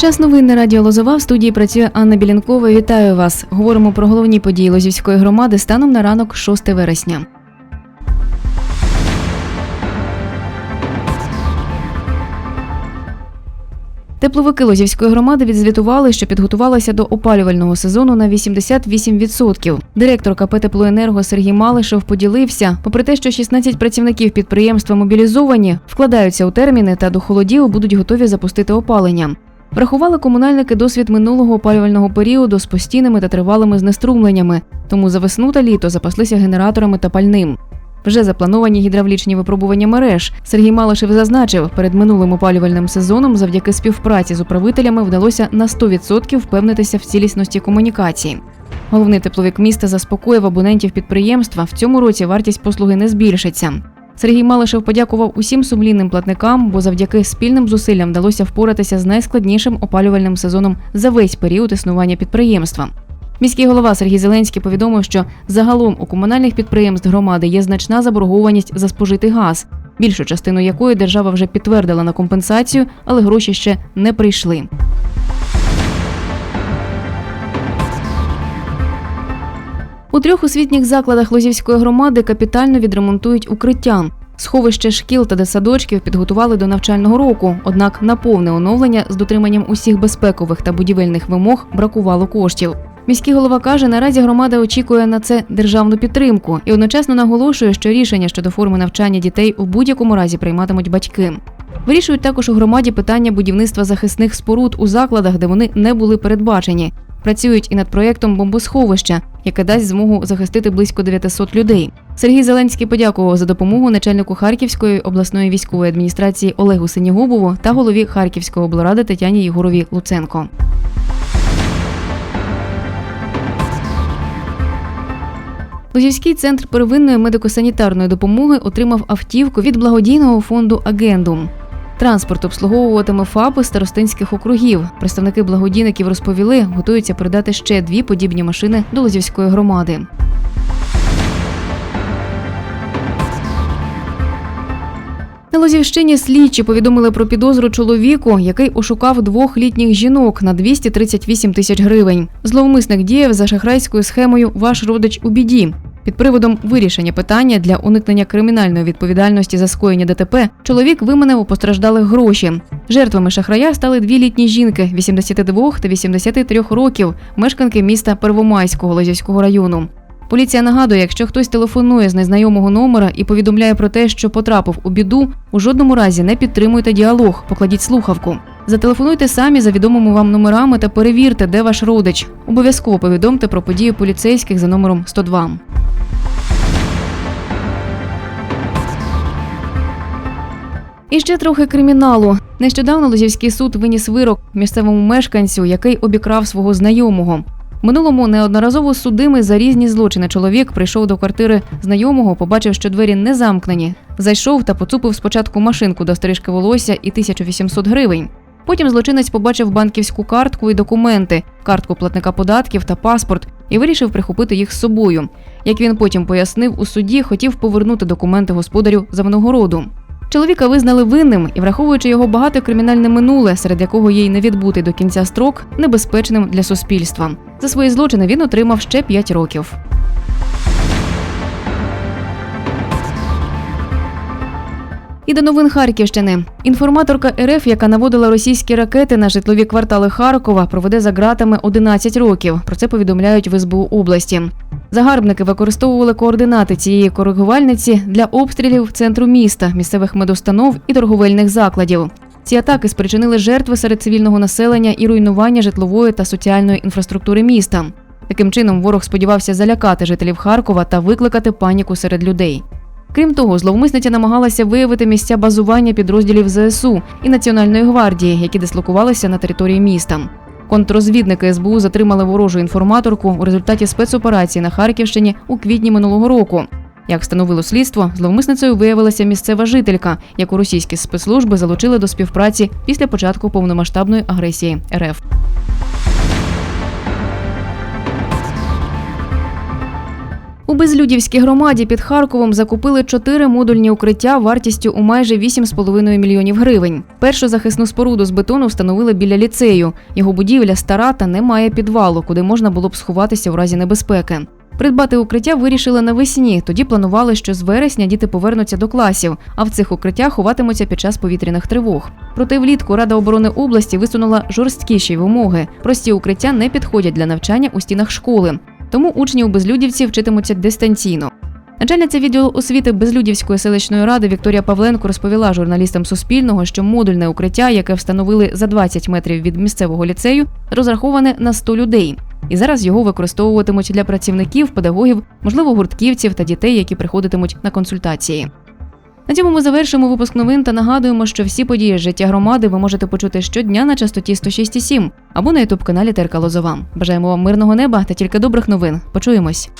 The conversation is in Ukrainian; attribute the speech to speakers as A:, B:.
A: Час новин на радіо Лозова в студії працює Анна Білянкова. Вітаю вас. Говоримо про головні події Лозівської громади станом на ранок 6 вересня. Тепловики Лозівської громади відзвітували, що підготувалися до опалювального сезону на 88%. Директор КП «Теплоенерго» Сергій Малишев поділився, попри те, що 16 працівників підприємства мобілізовані, вкладаються у терміни та до холодів будуть готові запустити опалення. Врахували комунальники досвід минулого опалювального періоду з постійними та тривалими знеструмленнями, тому за весну та літо запаслися генераторами та пальним. Вже заплановані гідравлічні випробування мереж. Сергій Малишев зазначив, перед минулим опалювальним сезоном завдяки співпраці з управителями вдалося на 100% впевнитися в цілісності комунікації. Головний тепловик міста заспокоїв абонентів підприємства. В цьому році вартість послуги не збільшиться. Сергій Малишев подякував усім сумлінним платникам, бо завдяки спільним зусиллям вдалося впоратися з найскладнішим опалювальним сезоном за весь період існування підприємства. Міський голова Сергій Зеленський повідомив, що загалом у комунальних підприємств громади є значна заборгованість за спожитий газ, більшу частину якої держава вже підтвердила на компенсацію, але гроші ще не прийшли. У трьох освітніх закладах Лозівської громади капітально відремонтують укриття. Сховище шкіл та десадочків підготували до навчального року, однак на повне оновлення з дотриманням усіх безпекових та будівельних вимог бракувало коштів. Міський голова каже, наразі громада очікує на це державну підтримку і одночасно наголошує, що рішення щодо форми навчання дітей у будь-якому разі прийматимуть батьки. Вирішують також у громаді питання будівництва захисних споруд у закладах, де вони не були передбачені. Працюють і над проєктом бомбосховища, яке дасть змогу захистити близько 900 людей. Сергій Зеленський подякував за допомогу начальнику Харківської обласної військової адміністрації Олегу Синігубову та голові Харківської облради Тетяні Єгорові Луценко. Лозівський центр первинної медико-санітарної допомоги отримав автівку від благодійного фонду Агендум. Транспорт обслуговуватиме ФАПи старостинських округів. Представники благодійників розповіли, готуються передати ще дві подібні машини до Лозівської громади. Лозівщині слідчі повідомили про підозру чоловіку, який ошукав двох літніх жінок на 238 тисяч гривень. Зловмисник діяв за шахрайською схемою Ваш родич у біді. Під приводом вирішення питання для уникнення кримінальної відповідальності за скоєння ДТП чоловік виманив у постраждалих гроші. Жертвами шахрая стали дві літні жінки 82 та 83 років, мешканки міста Первомайського Лозівського району. Поліція нагадує, якщо хтось телефонує з незнайомого номера і повідомляє про те, що потрапив у біду, у жодному разі не підтримуйте діалог, покладіть слухавку. Зателефонуйте самі за відомими вам номерами та перевірте, де ваш родич. Обов'язково повідомте про події поліцейських за номером 102. І ще трохи криміналу. Нещодавно Лозівський суд виніс вирок місцевому мешканцю, який обікрав свого знайомого. Минулому неодноразово судимий за різні злочини чоловік прийшов до квартири знайомого, побачив, що двері не замкнені. Зайшов та поцупив спочатку машинку до стрижки волосся і 1800 гривень. Потім злочинець побачив банківську картку і документи, картку платника податків та паспорт і вирішив прихопити їх з собою. Як він потім пояснив у суді, хотів повернути документи господарю за винагороду. Чоловіка визнали винним і, враховуючи його багато кримінальне минуле, серед якого є й не відбути до кінця строк, небезпечним для суспільства. За свої злочини він отримав ще 5 років. І до новин Харківщини. Інформаторка РФ, яка наводила російські ракети на житлові квартали Харкова, проведе за ґратами 11 років. Про це повідомляють в СБУ області. Загарбники використовували координати цієї коригувальниці для обстрілів центру міста, місцевих медустанов і торговельних закладів. Ці атаки спричинили жертви серед цивільного населення і руйнування житлової та соціальної інфраструктури міста. Таким чином, ворог сподівався залякати жителів Харкова та викликати паніку серед людей. Крім того, зловмисниця намагалася виявити місця базування підрозділів ЗСУ і Національної гвардії, які дислокувалися на території міста. Контррозвідники СБУ затримали ворожу інформаторку у результаті спецоперації на Харківщині у квітні минулого року. Як встановило слідство, зловмисницею виявилася місцева жителька, яку російські спецслужби залучили до співпраці після початку повномасштабної агресії РФ. У Безлюдівській громаді під Харковом закупили чотири модульні укриття вартістю у майже 8,5 мільйонів гривень. Першу захисну споруду з бетону встановили біля ліцею. Його будівля стара та не має підвалу, куди можна було б сховатися у разі небезпеки. Придбати укриття вирішили навесні. Тоді планували, що з вересня діти повернуться до класів, а в цих укриттях ховатимуться під час повітряних тривог. Проте влітку Рада оборони області висунула жорсткіші вимоги. Прості укриття не підходять для навчання у стінах школи. Тому учні у безлюдівці вчитимуться дистанційно. Начальниця відділу освіти Безлюдівської селищної ради Вікторія Павленко розповіла журналістам Суспільного, що модульне укриття, яке встановили за 20 метрів від місцевого ліцею, розраховане на 100 людей. І зараз його використовуватимуть для працівників, педагогів, можливо, гуртківців та дітей, які приходитимуть на консультації. На цьому ми завершимо випуск новин та нагадуємо, що всі події життя громади ви можете почути щодня на частоті 106,7 або на ютуб каналі ТРК Лозова. Бажаємо вам мирного неба та тільки добрих новин. Почуємось.